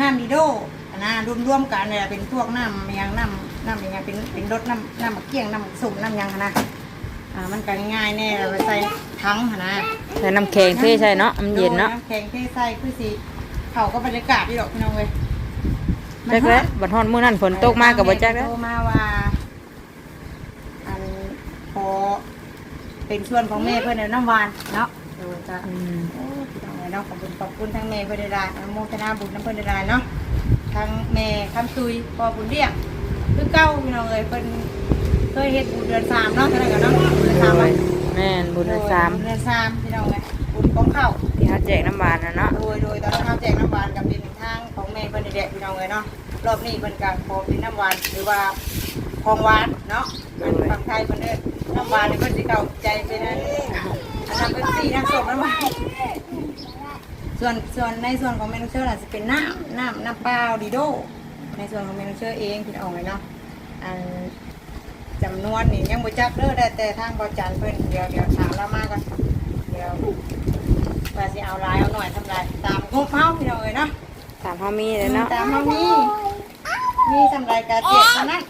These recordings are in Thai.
น้ำดีโดอันนะรวมๆกันเนี่ยเป็นพวกน้ำยางน้ำน้ำยังไงเป็นเป็นรสน้ำน้ำมะเกี้ยงน้ำสุ่มน้ำยางหั้นนะอ่ามันก็ง่ายๆแน่เราไปใส่ถังหั้นนะใส่น้ำแข็งเทใช่เนาะมันเย็นเนาะโดำแข็งเทใส่คือสิเขาก็บรรยากาศดีดอกพี่น้องเลยจักแล้วบัดฮอนมื้อนั้นฝนตกมาก็บ่จักแล้วโทรมาว่าอันขอเป็นส่วนของแม่เพื่อนในน้ำหวานเนาะโดยจะอืมโอ้พี่น้อง เลยเนาะขอบคุณขอบคุณทั้งแม่เพื่อนได้อนุโมทนาบุญน้ำเพื่อนได้เนาะทั้งแม่คำตุยพอบุญเรียกคือเก้าพี่น้องเลยเพิ่นเคยเฮ็ดบุญเดือนสามเนาะเท่าไหร่กันเนาะบุญเดือนสามโดไว้ยแม่นบุญเดือนสามบุญเดือนสามพี่น้องเลยบุญของเข้าที่เฮาแจกน้ำบานน่ะเนาะโดยโดยตอนนั้นเขาแจกน้ำหวานกับเป็นทางของแม่เพิ่นนี่แหละพี่น้องเลยเนาะรอบนี้เพิ่นก็ขอเป็นน้ำหวานหรือว่าของหวานเนาะอันฝั่งไทยเพิ่นเด้อน้ำหวานนี่เพิ่นสิเข้าใจเป็นอันอันนั้นเป็นสีน้ำส้มน้ำหวาน ส่วนส่วนในส่วนของเมนูเชอร์น่ะจะเป็นน้ำน้ำน้ำเปล่าดีโด ในส่วนของเมนูเชอร์เองพี่น้องเลยเนาะอันจำนวนนี่ยังบ่จักเด้อได้แต่ทางบอจันเพิ่นเดี๋ยวเดี๋ยวถามเรามาก่อนเดี๋ยวว่าสิเอาหลายเอาหน่อยทำลายตามงบเฮาพี่น้องเอ้ยเนาะตามเฮามีเลยเนาะตามเฮามีมีทำลายกาเจ็ดเท่านั้น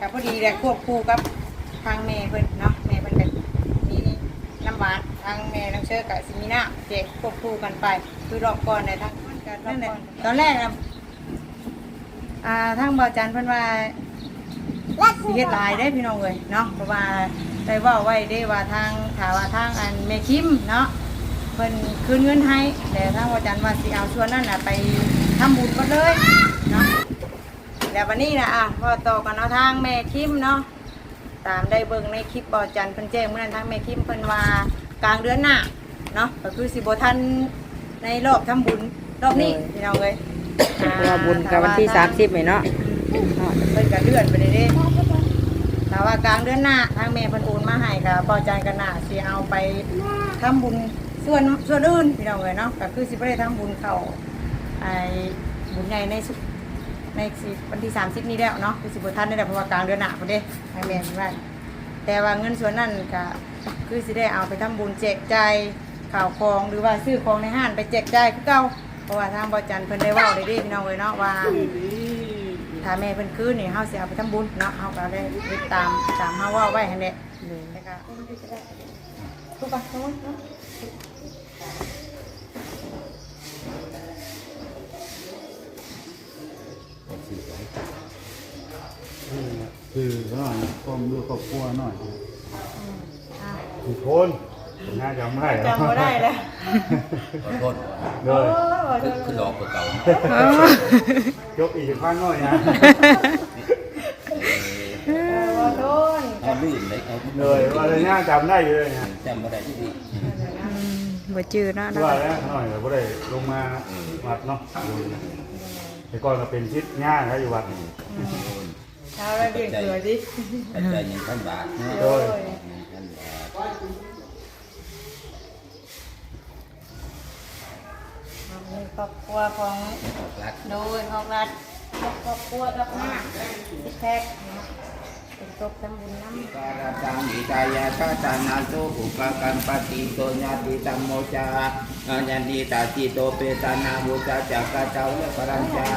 กับพอดีแหละควบคู่กับทางแม่เพิ่นเนาะแม่เพิ่นก็มีน้ำหวาน ทางแม่น้ำเชื่อกับสิมีน้ำเจ็ดควบคู่กันไป คือรอบก่อนในยทางนั่นแหละตอนแรกนะอ่าทางบ่าวจันเพิ่นว่าสิเฮ็ดหลายได้พี่น้องเอ้ยเนาะเพราะว่าได้เว้าไว้ได้ว่าทางถาว่าทางอันแม่คิมเนาะเพิ่นคืนเงินให้แต่ทางวัจันทร์ว่าสิเอาส่วนนั้นน่ะไปทำบุญก็เลยเนาะแล้ววันนี้นะอะพอต่อกันเอาทางแม่คิมเนาะตามได้เบิ่งในคลิปบอจันทร์เพิ่นแจ้งเมื่อนั้นทางแม่คิมเพิ่นว่า กลางเดือนหน้าเนาะก็คือสิบ่ทันในรอบทำบุญรอบนี้พี่น้องเอ้ยอ่าเพราะว่าบุญกับวันที่30นี่เนาะเนาะเพิ่นก็เลื่อนไปเรื่อยๆแต่ว่ากลางเดือนหน้าทางแม่เพิ่นโอนมาให้ก็บอจันทร์กันน่ะสิเอาไปทำบุญส่วนส่วนอื่นพี่น้องเลยเนาะก็คือสิบ่ได้ทำบุญเข้าไอ้บุญใหญ่ในสุในสิวันที่30นี้แล้วเนาะคือสิบ่ทันได้แล้วเพราะว่ากลางเดือนหน้าพุ่นเด้ให้แม่นว่าแต่ว่าเงินส่วนนั้นก็ คือสิได้เอาไปทำบุญแจกจ่ายข่าวของหรือว่าซื้อของในห้างไปแจกจ่ายคือเก่าเพราะว่าทางบ่จันเพิ่นได้เว้าได้เด้พี่น้องเลยเนาะว่า ถ้าแม่เพิ่นคืนนี่เฮาสิเอาไปทำบุญเนาะเฮาก็ได้ติดตามตามเฮาเว้าไว้หั่นแหละแล้วก็ทุกคนทุกคนเนาะคือหน่อยความรู้ครอบครัวหน่อยอะ ทุกคนน่าจำไม่ได้จำไม่ได้แล้วขอโทษเลโอ้ยยคือคือหลอกกว่าเก่ายกอีกพันหน่อยนะขอโทษเอาลื่นเลยเอาเลยว่าเลยน่าจำได้อยู่เลยนะจำไม่ได้ที่ดีบ่จื้อเนาะว่าแล้วหน่อยแต่ก็ได้ลงมาวัดเนาะแต่ก่อนก็เป็นชิดง่ายครับอยู่วัด เช้าแล้วเบี่ยงเกลือดิปัจจัยหนึ่งพันบาทเนาะโอ้ย ครอบครัวของ รัก โดยของรัฐครอบครัวกับหน้าที่แท็ก ตบทำบุญน้ำการตังอิตายาชาตานาโตอุปกันปฏิโตญาติตัมโมจาญาติตาจิโตเปตานาบุจาจักกะเจ้าและปรัญญา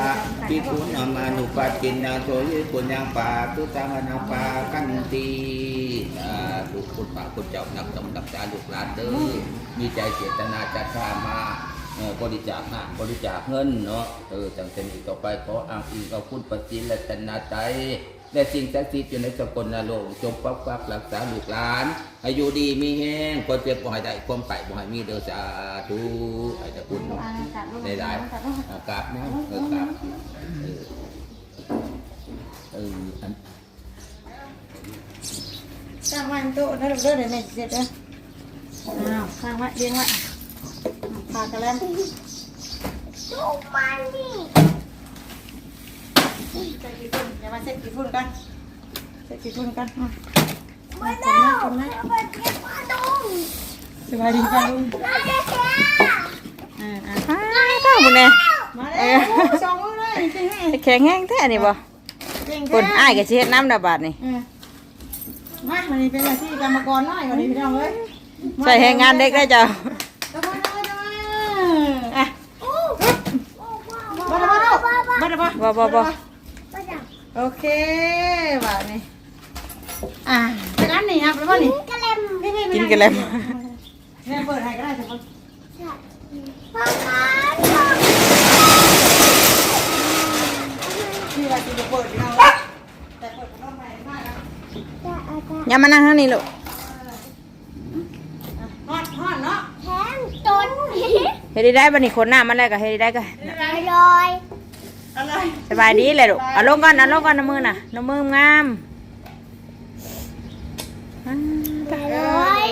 ปิปุณมานุปัจจินนาโตยิปุญญังปาตุตังนาปากันตีทุกคนปาคุณเจ้านักสำนักษาลูกหลานเด้อมีใจเจตนาจัดทามาบริจาคหาบริจาคเงินเนาะเออจังเป็นอีกต่อไปขออ้างอิงเอาคุณปฏิและตนาใจ และสิ่งศักดิ์สิทธิ์อยู่ในสกลนโลกจงปักปักรักษาลูกหลานอายุดีมีแห้งคนเจ็บบ่ให้ได้ความไปบ่ให้มีเด้อสาธุให้แต่คุณได้ได้อากราบนะเออกราบเออเอออันสร้างไว้มันโต๊ะนั่นเด้อเดี๋ยวแม่สิเสร็จเด้ออ้าวสร้างไว้เลี้ยงไว้พากันแล้ว ใส่กี่ฝุ่นอย่ามาเซ็ตกี่ฝุ่นกันเซ็ตกี่ฝุ่นกันมามาคนนะคนนะสบายดีจ้าลุงอ่าอ่าอ้าวเจ้าบุญแน่มาแล้วสองมือเลยจริงไหมแข็งแห้งแท้นี่บ่เก่งคนอ้ายก็สิเฮ็ดน้ำดาบาดนี่มาวันนี้เป็นอาชีพกรรมกรน้อยวันนี้พี่น้องเอ้ยใส่แรงงานเด็กได้เจ้าทำไมทำไมทำไมอะมาแล้วปะบ่บ่บ่ โอเคบ่านี่อะจากนั้นนี่ครับแล้วป่ะนี่กระเลมนี่นี่กินกันแล้วแม่เปิดให้ก็ได้ใช่ปะพ่อค้าพี่ว่าจะเปิดอยู่แล้วแต่เปิดของเราใหม่มากครับจะเอาจะอย่ามานั่งทางนี้ลูกฮอดฮอดเนาะแทงต้นเฮ็ดได้บัดนี้คนหน้ามาแล้วก็เฮ็ดได้ก็ลอย อะไรสบายดีเลยลูกเอาลงก่อนเอาลงก่อนน้ำมือน่ะน้ำมืองามอ่าลอย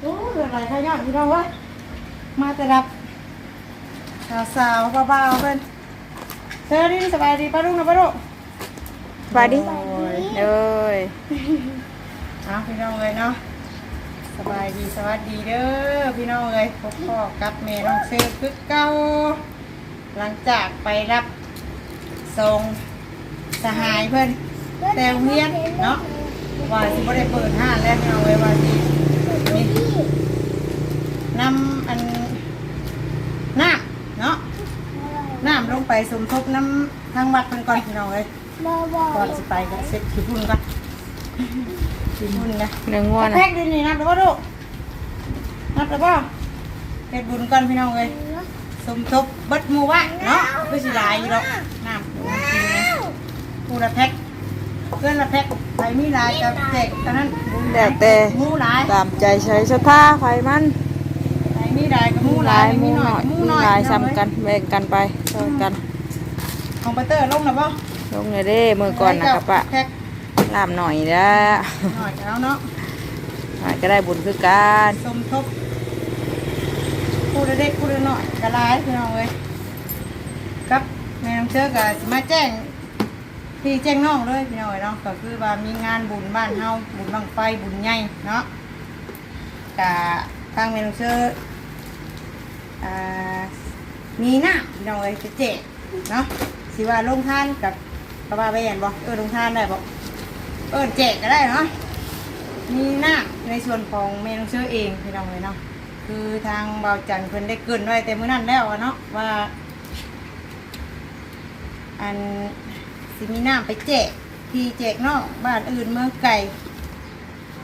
โอ้ยอะไรขยันพี่น้องวะมาแต่รับสาวๆเบาๆเพิ่นเธอดีสบายดีป้าลุงนะป้าลุงสบายดีเลยเอาพี่น้องเลยเนาะสบายดีสวัสดีเด้อพี่น้องเลยพบพ่อกับแม่น้องเชอคือเก่า หลังจากไปรับส่งสหายเพิ่นแต่โรงเรียนเนาะว่าสิบ่ได้เปิดห้านแล้วพี่น้องเลยว่าสินี่นำอันน้ำเนาะน้ำลงไปสมทบน้ำทางวัดเพิ่นก่อนพี่น้องเลยบอบอก่อนสิไปก็เซ็ตขี้พุ่นก่อนขี้พุ่นนะเนื้องัวเอาน่ะแพ็กดินนี่นับแล้วป่ะลูกนับแล้วป่ะเฮ็ดบุญก่อนพี่น้องเลย สมทบเบิดหมู่วะเนาะคือสิหลายอยู่ดอกน้ำกินนะผู้ละแพ็กเพื่อนละแพ็กไปมีหลายกับแจกตอนนั้นแล้วแต่หมู่หลายตามใจใช้ศรัทธาไฟมันไปมีหลายกับหมู่หหลาลายยมีหมู่หน่น้ออยยหมู่มีน้อยหลายซ้ำกันแบ่งกันไปช่วยกันของปาเตอร์ลงนะป่ะลงเลยเด้มือก่อนนะครับปะแพ็กลามหน่อยแล้วหน่อยแล้วเนาะหน่อยก็ได้บุญคือกันสมทบ ผู้ละเด็กผู้ละน้อยกระลายพี่น้องเลยครับแม่น้องเชื่อกับมาแจ้งพี่แจ้งน้องเลยพี่น้องเนาะก็คือว่ามีงานบุญบ้านเฮาบุญบังไฟบุญใหญ่เนาะกะทางแม่น้องเชื่ออ่ามีหน้าพี่น้องเลยจะแจกเนาะสิว่าลงทานกับประว่าไปเห็นบ่เออลงทานได้บ่เออแจกก็ได้เนาะมีหน้าในส่วนของเมนูเชื่อเองพี่น้องเลยเนาะ คือทางเบาจันทร์เพิ่นได้เกรินไว้แต่มื้อนั้นแล้วอะเนาะว่า อันสิมีน้ำไปแจกที่แจกนอกบ้านอื่นเมืองไก่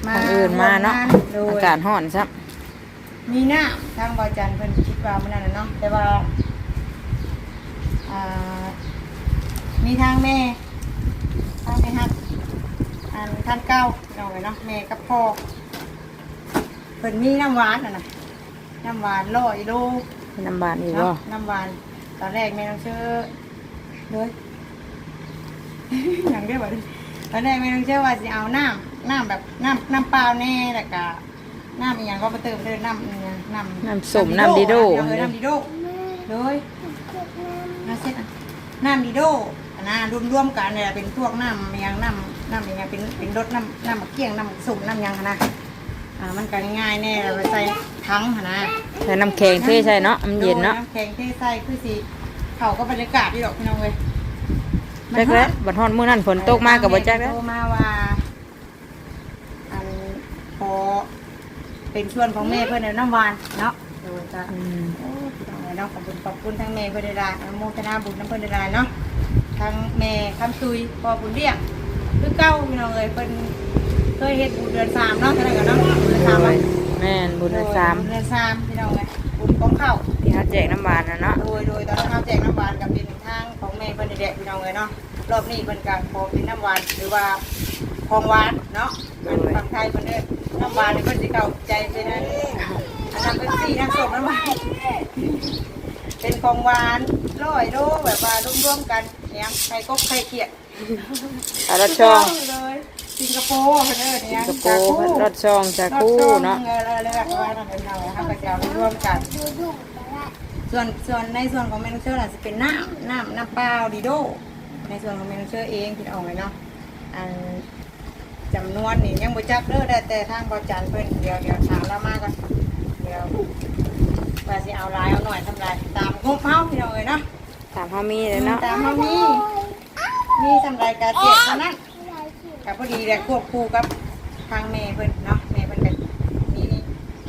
ทางอื่นมาเนาะโดยอากาศร้อนซับมีน้ำทางเบาจันทร์เพิ่นคิดว่ามื้อนั้นน่ะเนาะแต่ว่าอ่ามีทางแม่ทางแม่ฮักอันท่านเก้าเอาไว้เนาะแม่กับพ่อเพิ่นมีน้ำหวานน่ะนะ น้ำหวานร้อยโลน้ำบานอีกบ่เนาะน้ำหวานตอนแรกแม่ต้องเชื่อเลยอย่างเดียวบ่ได้ตอนแรกแม่ต้องเชื่อว่าสิเอาน้ำน้ำแบบน้ำน้ำเปล่าแน่แล้วก็น้ำอีหยังก็มาเติมเลยน้ำอีหยังน้ำน้ำส้มน้ำดีโดเออน้ำดีโดเลยน้ำเช็ดอะน้ำดีโดอันนะรวมๆกันเนี่ยเป็นพวกน้ำอีหยังน้ำน้ำอีหยังเป็นเป็นรสน้ำน้ำมะเกี้ยงน้ำส้มน้ำหยังหั้นนะ อ่ามันก็ง่ายๆแน่เราไปใส่ถังหั้นนะใส่น้ำแข็งเทใส่เนาะมันเย็นเนาะโดำแข็งเทใส่คือสิเขาก็บรรยากาศดีดอกพี่น้องเลยแรกแล้วบัดฮอนมื้อนั้นฝนตกมากับบ่จักแล้วโทรมาว่าอันพอเป็นส่วนของแม่เพื่อนในน้ำหวานเนาะโดยจะอืมโอ้พี่น้องเลยเนาะขอบคุณขอบคุณทั้งแม่เพื่อนได้ได้อนุโมทนาบุญน้ำเพื่อนได้ได้เนาะทั้งแม่คำซุยพอบุญเรียกคือเก้าพี่น้องเลยเพิ่น เคยเฮ็ดบุญเดือนสามเนาะเท่าไหร่กันเนาะเดือนสามเนาะแม่นบุญเดือนสามเดือนสามพี่น้องเลยบุญของเข้าที่เขาแจกน้ำบานนะเนาะโดยโดยตอนนั้นเราแจกน้ำหวานกับเป็นทางของแม่เพิ่นได้แดกพี่น้องเลยเนาะรอบนี้เพิ่นก็ขอเป็นน้ำหวานหรือว่าของหวานเนาะอันฝั่งไทยเพิ่นเด้อน้ำหวานนี่เพิ่นสิเข้าใจเป็นอันอันนั้นเป็นสีน้ำส้มน้ำหวานเป็นของหวานร้อยโลแบบว่ารวมๆกันเนี่ยไข่กบไข่เขียดอารถช่องเลย สิงคโปร์เพิ่นเด้อเนี่ยกระโปรงรถช่องจากคู่เนาะเออเลยๆว่านั่นเป็นเอาครับก็จะเอาไปร่วมกันดูดูไปละส่วนส่วนในส่วนของเมนูเชอร์น่ะจะเป็นน้ำน้ำน้ำเปล่าดีโด ในส่วนของเมนูเชอร์เองที่เอาไว้เนาะอันจำนวนนี่ยังบ่จักเด้อได้แต่ทางบอจันเพิ่นเดี๋ยวเดี๋ยวถามเรามาก่อนเดี๋ยวว่าสิเอาหลายเอาหน่อยทำลายตามงบเฮาพี่น้องเอ้ยเนาะ ถามเฮามีเลยเนาะตามเฮามีมีสำรายการเจ็ดเท่านั้น กับพอดีแต่ควบคู่กับทางแม่เพิ่นเนาะแม่เพิ่นก็มี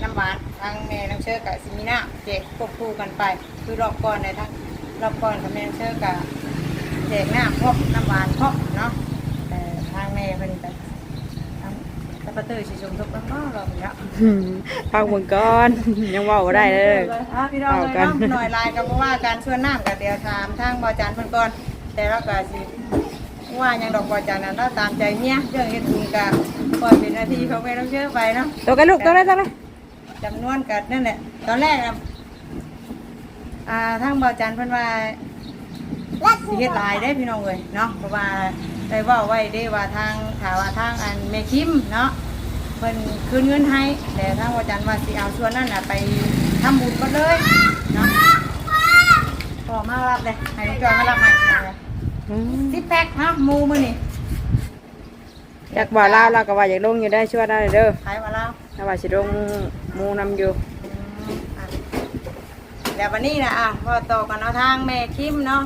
น้ำหวานทางแม่น้ำเชื่อกับซิมีน้ำเจ็ดควบคู่กันไป คือรอบก่อนในทั้งรอบก่อนกับแม่น้ำเชื่อกับแจกน้ำพร้อมน้ำหวานพร้อมเนาะแต่ทางแม่เพิ่นก็ทำตะปะเตอร์สิชมทุกคนก็รออยู่แล้วพักเบิ่งก่อนยังเว้าบ่ได้เลยอะพี่น้องเลยเอากันเนาะหน่อยลายก็บ่ว่าการชวนน้ำกับเดี๋ยวถามทางบอจันเพิ่นก่อนแต่เราก็สิ ว่าหยังดอกบอจันนั้นเราตามใจเมียเรื่องเฮ็ดบุญก็ปล่อยเป็นหน้าที่ของแม่ต้องเชื่อไปเนาะตัวกันลูกตัวได้ตัวได้จำนวนกันนั่นแหละตอนแรกอะอ่าทางบอจันเพิ่นว่าสิเฮ็ดหลายได้พี่น้องเลยเนาะเพราะว่าได้เว้าไว้ได้ว่าทางถ้าว่าทางอันแม่คิมเนาะเพิ่นคืนเงินให้ แต่ทางวัจันทร์ว่าสิเอาส่วนนั้นน่ะไปทำบุญก็เลยเนาะพอมารับเลยให้จอยมารับให้เลยอืม สิแพ็คเนาะหมูมื้อนี่อยากบ่ลาวเราก็ว่าอยากลงอยู่ได้ช่วยได้เด้อขายมาแล้วถ้าว่าสิลงหมู่นำอยู่อืมอะแล้ววันนี้นะอะพอต่อกันเอาทางแม่คิมเนาะ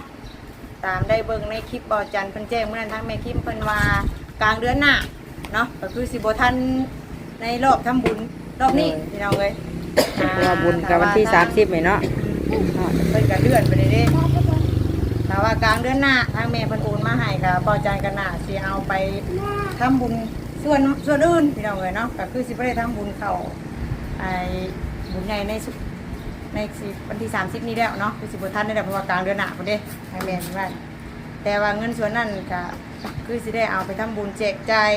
ตามได้เบิ่งในคลิปบอจันทร์เพิ่นแจ้งเมื่อนั้นทางแม่คิมเพิ่นว่ากลางเดือนหน้าเนาะก็คือสิบ่ทันในรอบทำบุญรอบนี้พี่น้องเอ้ยอ่เพราะว่าบุญกับวันที่30นี่เนาะเพิ่นก็เลื่อนไปเลยเด้ ถ้าว่ากลางเดือนหน้าทางแม่เพิ่นโอนมาให้ก็พอใจกันหน้าสิเอาไปทำบุญส่วนส่วนอื่นพี่น้องเอ้ยเนาะก็คือสิบ่ได้ทำบุญเข้าไอ้บุญใหญ่ในสุในสิวันที่30นี้แล้วเนาะคือสิบ่ทันได้แล้วเพราะว่ากลางเดือนหน้าพุ่นเด้ทางแม่เพิ่นว่าแต่ว่าเงินส่วนนั้นก็คือสิได้เอาไปทำบุญแจกจ่าย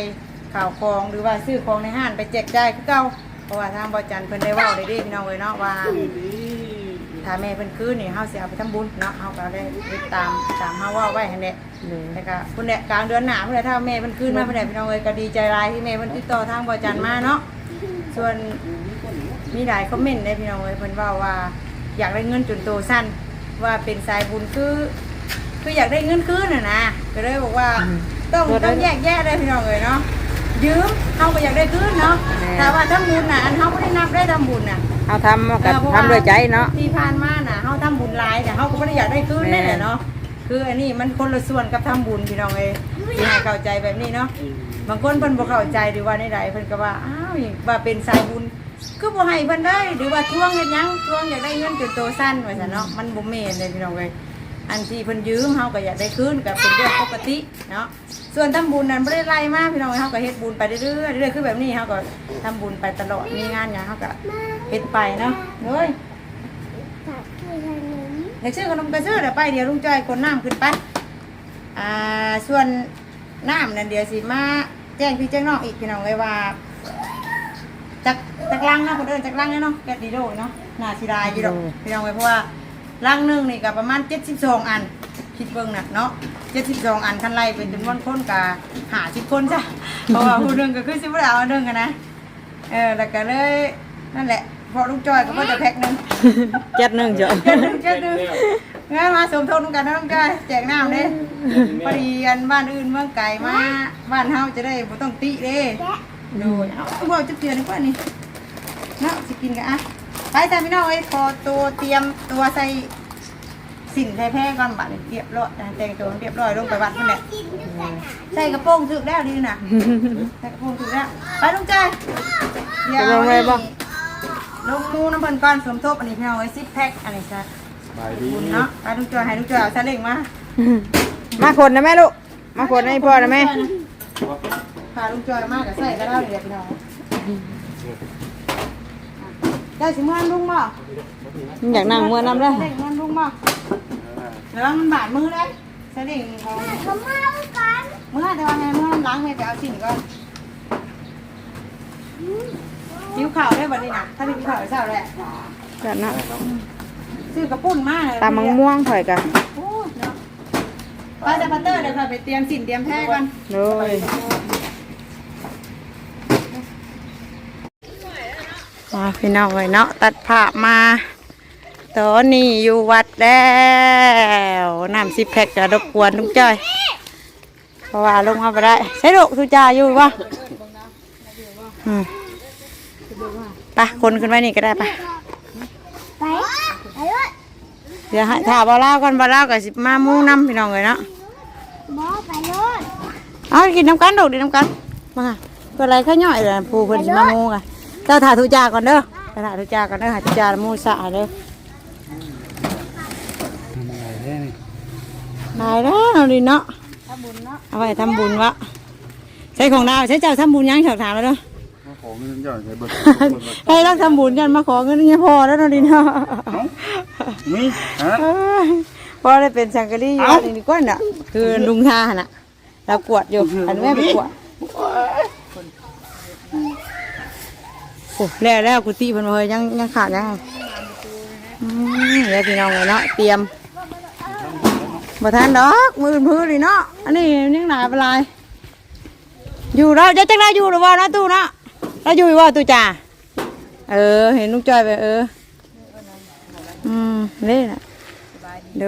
ข่าวของหรือว่าซื้อของในห้างไปแจกจ่ายคือเก่าเพราะว่าทางบ่จันเพิ่นได้เว้าได้เด้พี่น้องเอ้ยเนาะว่า ถ้าแม่เพิ่นคืนนี่เฮาสิเอาไปทำบุญเนาะเฮาก็ได้ติดตามตามเฮาเว่าไว้หั่นแหละแล้วก็เพิ่นแหละกลางเดือนหน้าเพิ่นแหละถ้าแม่เพิ่นคืนมาเพิ่นแหละพี่น้องเอ้ยก็ดีใจหลายที่แม่เพิ่นติดต่อทางบ่จันมาเนาะส่วนมีหลายคอมเมนต์ได้พี่น้องเอ้ยเพิ่นเว้าว่า อยากได้เงินจนโตสั้นว่าเป็นสายบุญคือ คืออยากได้เงินคืนน่ะนะก็เลยบอกว่าต้องต้องแยกแยะได้พี่น้องเอ้ยเนาะยืมเฮาก็อยากได้คืนเนาะแต่ว่าทำบุญน่ะอันเฮาบ่ได้นับได้ทำบุญน่ะ เอาทำกับทำด้วยใจเนาะ ที่ผ่านมาน่ะเฮาทำบุญหลายแต่เฮาก็บ่ได้อยากได้คืนแม่นั่นแหละเนาะคืออันนี้มันคนละส่วนกับทำบุญพี่น้องเอ้ยสิให้เข้าใจแบบนี้เนาะบางคนเพิ่นบ่เข้าใจหรือว่าใดๆเพิ่นก็ว่าอ้าวว่าเป็นสายบุญคือบ่ให้เพิ่นได้หรือว่าทวงเฮ็ดหยังทวงอยากได้เงินจนโตสั้นว่าซั่นเนาะมันบ่แม่นเลยพี่น้องเอ้ย อันที่เพิ่นยืมเฮาก็อยากได้คืนก็เป็นเรื่องปกติเนาะส่วนทำบุญนั้นบ่ได้ไล่มาพี่น้องเอ้ยเฮาก็เฮ็ดบุญไปเรื่อยๆเรื่อยๆคือแบบนี้เฮาก็ทำบุญไปตลอดมีงานหยังเฮาก็เฮ็ดไปเนาะเฮ้ยผักคือขนมเดี๋ยวชื่อขนมกระซื้อเดี๋ยวไปเดี๋ยวลุงจ้อยคนน้ำขึ้นไปอ่าส่วนน้ำนั่นเดี๋ยวสิมาแจ้งพี่แจ้งน้องอีกพี่น้องเลยว่าจากจากลังเนาะคนเดินจากลังเนาะแกะดีโดเนาะหน้าสีดายอยู่ดอกพี่น้องเลยเพราะว่า ลังหนึงนี่ก็ประมาณเจ็ดสิบสองอัน คิดเบิ่งน่ะเนาะเจ็ดสิบสองอันคันไล่เป็นจำนวนคนกะหาสิบคนจ้ะเพราะว่าผู้หนึงก็คือสิบเอาอันหนึงกันนะเออแล้วก็เลยนั่นแหละเพอลุงจ้อยก็ว่าจะแพ็คหนึงเจ็ดหนึ่งจ้ะ เจ็ดหนึ่งเจ็ดหนึ่งงั้นมาสมทบกันนะน้องกายแจกน้ำเด้พอดีอันบ้านอื่นเมืองไก่มาบ้านเฮาจะได้บ่ต้องติเด้ดูเอาบ่จะเตือนดีกว่านี่เนาะสิกินกันอะ ไปจ้าพี่น้องเอ้ยขอตัวเตรียมตัวใส่สิ่งใส่แพร่ก่อนบัดนี้เรียบร้อยนะแต่งตัวเรียบร้อยลงไปวัดพุ่นแหละใส่กระโปรงสึกแล้วดีน่ะใส่กระโปรงสึกแล้วไปลุงใจอยจะลงเลยบ่ลงมูน้ำเพิ่นก่อนสมทบอันนี้พี่น้องเอ้ย10แพ็คอันนี้จ้ะบายดีบุญเนาะไปลูกจอยให้ลูกจอยเอาซาเล้งมามาคนนะแม่ลูกมาคนให้พ่อนะแม่พาลูกจอยมากกับใส่ก็ได้เดี๋ยวพี่น้อง ได้สิเมื่อนลุงบ่อยากนั่งมัวนำเลยซาเล้งเมื่อนลุงบ่ระวังมันบาดมือได้ซาเล้งของเขามากันเมื่อแต่ว่าไงเมื่อล้างให้ไปเอาสิ่งก่อนจิ้วข่าวได้บัดนี้นะถ้ามีข่าวเศร้าแหละจัดนะซื้อกระปุ้นมาเลยตามมังม่วงถอยกันโอ้ยเนาะไปจะพัตเตอร์เดี๋ยวค่ะไปเตรียมสินเตรียมแพ้ก่อนโดย มาพี่น้องไว้เนาะตัดภามา ตอนนี้อยู่วัดแล้วน้ำสิแพ็กจะรบกวนลุงจ้อย เพราะว่าลงมาไปได้ใช่ลูกทุจาอยู่ปะอืมไปคนขึ้นไปนี่ก็ได้ปะไปไปด้วยเดี๋ยวให้ถ้าบ่เล่าก่อนบ่เล่าก็สิมามุ่งน้ำพี่น้องเลยเนาะบอไปด้วยเอากินน้ำกันดอกดินน้ำกันมาเพื่อะไรข้าย่อยเลยผู้เพิ่นสิมามุ่งอะ เจ้าถ่ายทุจ่าก่อนเด้อไปถ่ายทุจ่าก่อนเด้อหาทุจ่ามุ่งสะเด้อทำอะไรได้นี่นายแล้วเราดิเนาะถ้าบุญเนาะเอาไว้ทำบุญวะใช้ของดาวใช้เจ้าทำบุญยังถามถามแล้วเนาะมาขอเงินเจ้าใช้เบิดให้เราทำบุญกันมาขอเงินเงี้ยพอแล้วเราดิเนาะนี่ฮะเอ้ยพอได้เป็นสังกะรีอยู่เอ้าอันนี้ก้อนอะ คือลุงทาหั่นน่ะ เรากวดอยู่อันแม่ไปกวด โอ้แล้วแล้วกุฏิเพิ่นบ่เฮยยังยังขาดยังอืมแล้วพี่น้องเลยเนาะเตรียมบ่ทันดอกมือพื้นนี่เนาะอันนี้ยังหนาเป็นไรอยู่เราจะจังได้อยู่หรือว่าเนาะตู้เนาะเราอยู่ว่าตู้จ่าเออ เห็นลุงจอยไปเอออืมนี่น่ะโด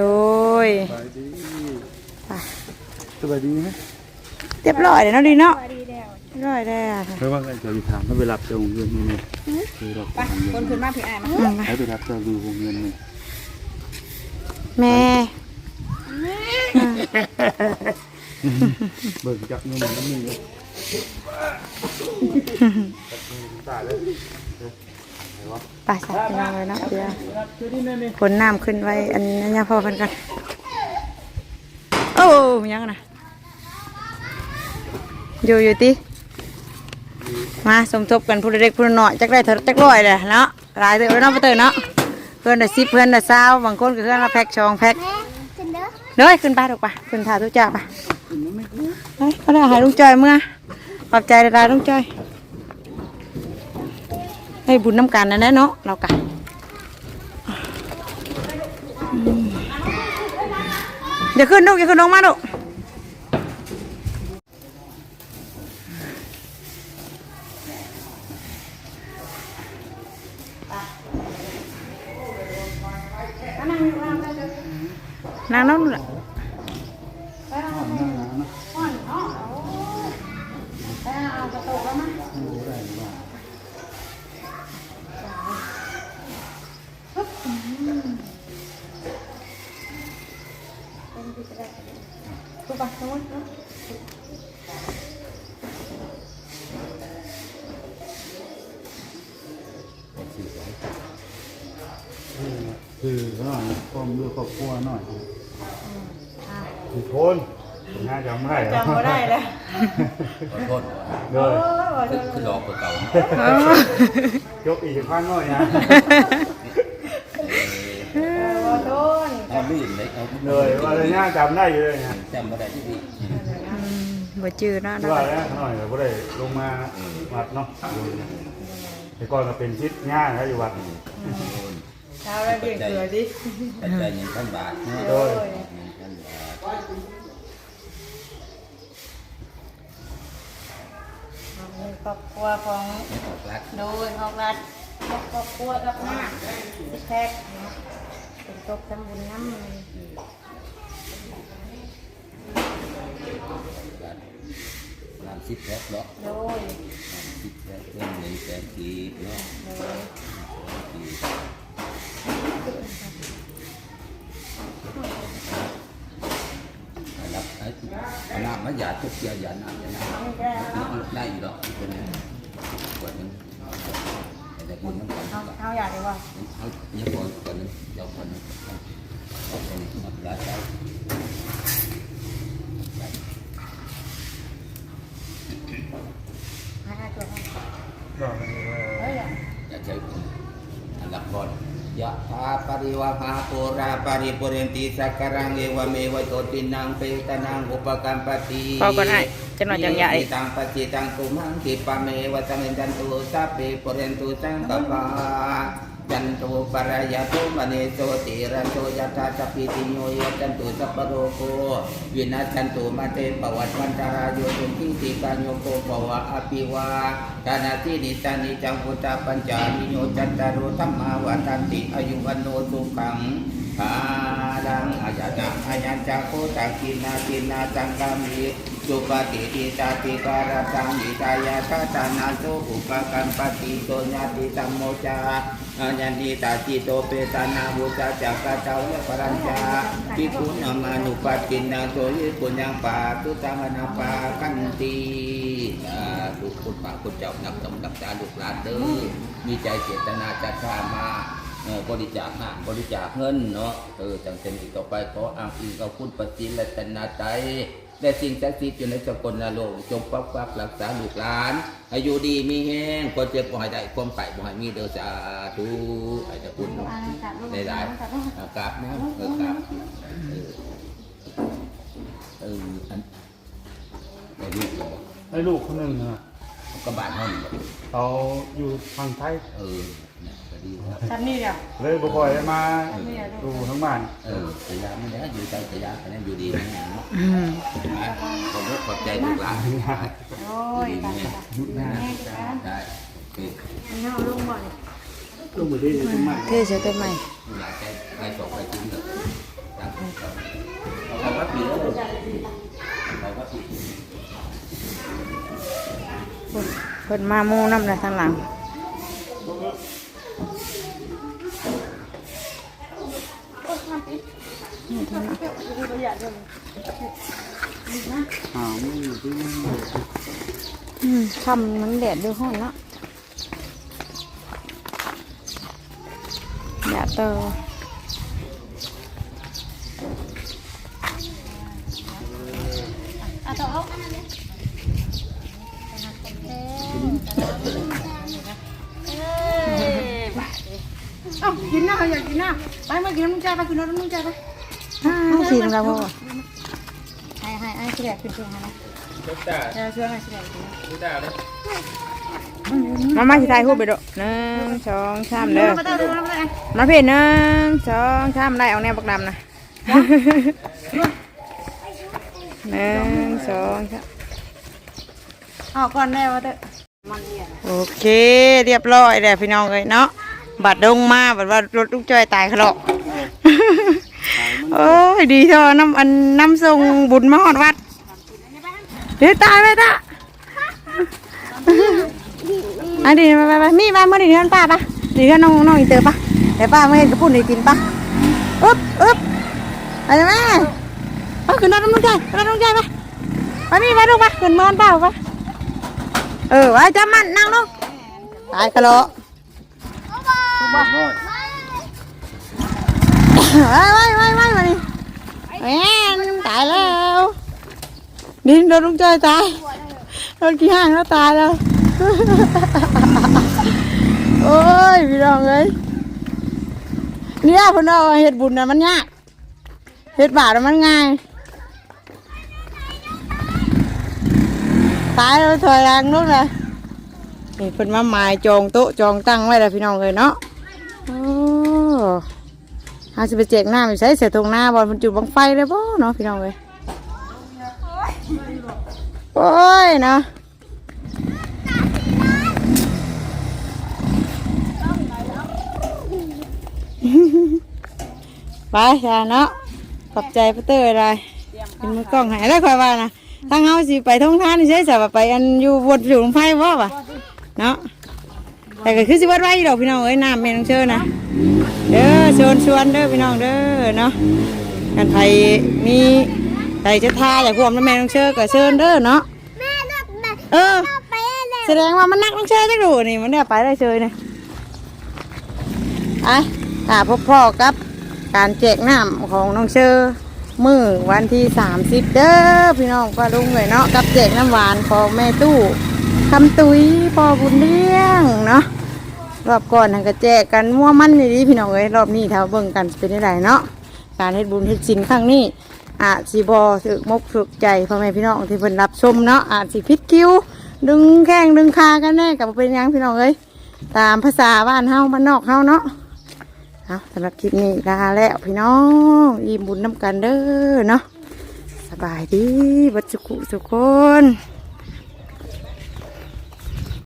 ยสบายดีไปสบายดีไหมเรียบร้อยเลยเนาะดีเนาะ เรียบร้อยแล้วเพราะว่าเจ้าอยู่ถามถ้าไปรับเจ้าโรงเรียนนี่นี่คือรับไปคนขึ้นมาพี่อ้ายมาอืมให้ไปรับเจ้าดูโรงเรียนนี่แม่เบิกจับเงินมันนี่เลยตายเลยไปสักน้องเลยเนาะเดี๋ยวขนน้ำขึ้นไว้ อันนี้ยังพอกันกันโอ้ยังนะอยู่อยู่ติ มาสมทบกันผู้เล็กผู้น้อยจักได้เถอะจักร้อยเลยเนาะหลายเถอะเนาะไปเถอเนาะเพื่อนได้สิบเพื่อนได้เศร้าบางคนก็เพื่อนละแพ็กชองแพ็กเด้อขึ้นไปถูกปะขึ้นถ่ายทุกจ่าปะเฮ้ยเขาได้หายลุงจอยเมื่อขอบใจได้ลุงจอยให้บุญน้ำกันนะแน่เนาะเรากันอืมอย่าขึ้นลูกอย่าขึ้นลงมาลูก นางน้องลูก คือหน่อยความเลือกครอบครัวหน่อย คือคนน่าจำไม่ได้จำไม่ได้แล้วขอโทษเลยคือรอกว่าเก่ายกอีกข้างหน่อยนะขอโทษเอาลื่นเลยเอาเลยว่าเลยน่าจำได้อยู่เลยนะจำไม่ได้ที่ดีบ่จืดนะนะว่าแล้วหน่อยเราก็ได้ลงมาวัดเนาะแต่ก่อนเราเป็นชิดง่ายนะอยู่วัดเช้าแล้วเบี่ยงเกลือดิปัจจัยหนึ่งพันบาทเนาะโดย หนึ่งพันบาทครอบครัวของไม่ตกรักโดยของรัฐครอบครัวกับหน้าสิแพ็กเนาะเป็นตกทำบุญน้ำมันน้ำสิบแพ็คเนาะโดยสิบแพ็คเป็นหนึ่งแสนกีบเนาะโดยกีบรับไอ้เอาน้ำ มาหยาทุกเดียวหยาน้ำหยาน้ำได้อยู่ดอกคนนี้ขวดนึงแต่คนน้ำกันเอาเอาอยาดีกว่าเอาเยอะกว่าคนนึงเดี๋ยวคนนึงเอาคนนี้มาได้ห้ให้ตัวให้ ก็ เฮ้ย อย่าใช้อันดับก่อนยะ ถาปริวหาปุราปริปุเรนติสักการังเอวเมวะโตตินังเปตนังอุปกรรมปฏิพอก่อนให้จังหน่อยจังใหญ่ตังปฏิตังตุมังคิปะเมวะสัมเมจันตุสัพเพปุเรนตุสังกปา จันตุปรายาตุมณีโสติระโสยะธาจพิติโยยจันตุสัพโรโควินาจันตุมาเตปวัตวันตารายโยตุทิติกาโยโกปวะอภิวาทานาทินิสานิจังพุทธปัญจานิโยจันตารุธรรมาวันติอายุวันโนสุขังหาดังอาญาจังอาญาจักโคตังกินากินาจังกามิจุปฏิทิตาติการะตังอิตายาตานาโตอุปกัมปติโตญาติตัมโมจา อาญานิตาจิโตเปตานาบุจาจักกะเจ้าและปรัญญาปิคุณมานุปัสสินาโตยิปุญญังปาตุตังนาปากันติสาธุคุณพระคุณเจ้านักสมนักษาลูกหลานเด้อมีใจเจตนาจะข้ามาบริจาคหานบริจาคเงินเนาะเออจังเป็นอีกต่อไปขออ้างอิงกับคุณปฏิและตนาใจ และสิ่งศักดิ์สิทธิ์อยู่ในสกลนรกจงปักปักรักษาลูกหลาน อายุดีมีแห้งคนเจ็บบ่ให้ได้ความไข่บ่ให้มีเด้อสาธุให้เจ้าคุณเนาะได้ได้อากราบนะเออกราบเออเอออันไอ้ลูกเหรอไอ้ลูกคนหนึ่งนะก็บ้านห้องบ่เขาอยู่ทางไทยเออ เนี่ยก็ดีครับทำนี่เดียวเลยบ่ค่อยได้มาดูทั้งบ้านเออสยามไม่ได้อยู่ใจสยามแต่นั้นอยู่ดีนะเนาะอืมนะผมก็ขอบใจลูกหลานโอ้ยตายตายแม่จะกันได้คือเอาลงบ่อยลูกมือดีทั้งบ้านเทใช้ต้นใหม่ลูกหลานใจไปสองไปจริงเถอะตั้งครับเอาไปวัดปีแล้วลูกไปวัดปีเพิ่นมาหมู่น้ำเลยทางหลังนี่ ทางหลังหาไม่อยู่ที่นี่อืมทำมันแดดด้วยห้อนเนาะอย่ เตอเอ้ากินหน้าอยากกินหน้าไปมากินน้ำนุ่งใจไปกินน้ำนุ่งใจไปอ้าวสีน้ำลายบ่ให้ให้ให้เสียขึ้นเสียงให้นะเออช่วยให้เสียกินนะมามาสิถ่ายรูปไปเด้อหนึ่งสองสามเด้อมาเต้าเดินมาเต้ามาพี่หนึ่งสองสามได้เอาแนวบักดำนะหนึ่งสองสามเอาก่อนแน่ว่าเต้มันเนี่ยโอเค เรียบร้อยแล้วพี่น้องเลยเนาะ บัดดงมาบัดว่ารถลูกจ้อยตายขะเลาะโอ้ยดีเถอะน้ำอันน้ำทรงบุญมาหอดวัดเดี๋ยวตายไปตาอันนี้ไปไปไปมีมาเมื่อดีเดือนป้าปะดีเดือนน้องน้องอีเตอร์ปะเดี๋ยวป้าไม่เห็นกระปุ่นได้กินปะอึ๊บอึ๊บอะไรแม่เอาขึ้นรถน้ำใจรถน้ำใจไปไปมีไปลูกปะขึ้นเมืองเปล่าปะเออไว้จำมันนั่งลงตายกะโหล บ้านน้อยไว้ไว้ไว้ไว้มาดิแหมตายแล้วดินโดนลุงจอยตายโดนกี่ห้างแล้วตายแล้วโอ้ยพี่น้องเอ้ยเนี่ยเพนเอาเห็ดบุญนะมันยากเห็ดบาปน่ะมันง่ายตายแล้วถอยหลังนู่นเลยนี่เพิ่นมาหมายจองโต๊ะจองตั้งไว้แล้วพี่น้องเลยเนาะ โอ้อาจจะไปแจกหน้าไม่ใช่เสียตรงหน้าบอลมันจุดบังไฟเลยบ่เนาะพี่น้องเลยโอ้ยเนาะไปจ้าเนาะขอบใจพระเตอร์อะไรเป็นมือกล้องหายแล้วคอยว่านะทางเฮาสิไปท่องทานใช่สบไปอันอยู่บนอยู่ลงไฟบ่ปะเนาะ แต่ก็คือสิวัดไว้อยู่ดอกพี่น้องเอ้ยน้ำแม่น้องเชิญนะเด้อชวนชวนเด้อพี่น้องเด้อเนาะกันไทยมีใครจะทาอยากรวมน้ำแม่น้องเชิญก็เชิญเด้อเนาะแม่รถน่ะเออไปแล้วแสดงว่ามันนักน้องเชิญจักดูนี่มันได้ไปได้เชยเนี่ยไอ้ตาพบพ่อกับการแจกน้ำของน้องเชอมือวันที่สามสิบเด้อพี่น้องป้าลุงเลยเนาะกับแจกน้ำหวานของแม่ตู้ คำตุ้ยพอบุญเลี้ยงเนาะรอบก่อนทางกระแจกกันมั่วมั่นนี่ดิพี่น้องเอ้ยรอบนี้ถ้าเบิ่งกันเป็นได้เนาะการเฮ็ดบุญเฮ็ดศีลครั้งนี้อาจสิบ่ถึกมกถึกใจพ่อแม่พี่น้องที่เพิ่นรับชมเนาะอาจสิพิดคิวดึงแข้งดึงขากันแน่กับเป็นยังพี่น้องเอ้ยตามภาษาบ้านเฮาบ้านนอกเฮาเนาะเอาสำหรับคลิปนี้ลาแล้วพี่น้องอิ่มบุญน้ำกันเด้อเนาะสบายดีบัดสุขุสุกคน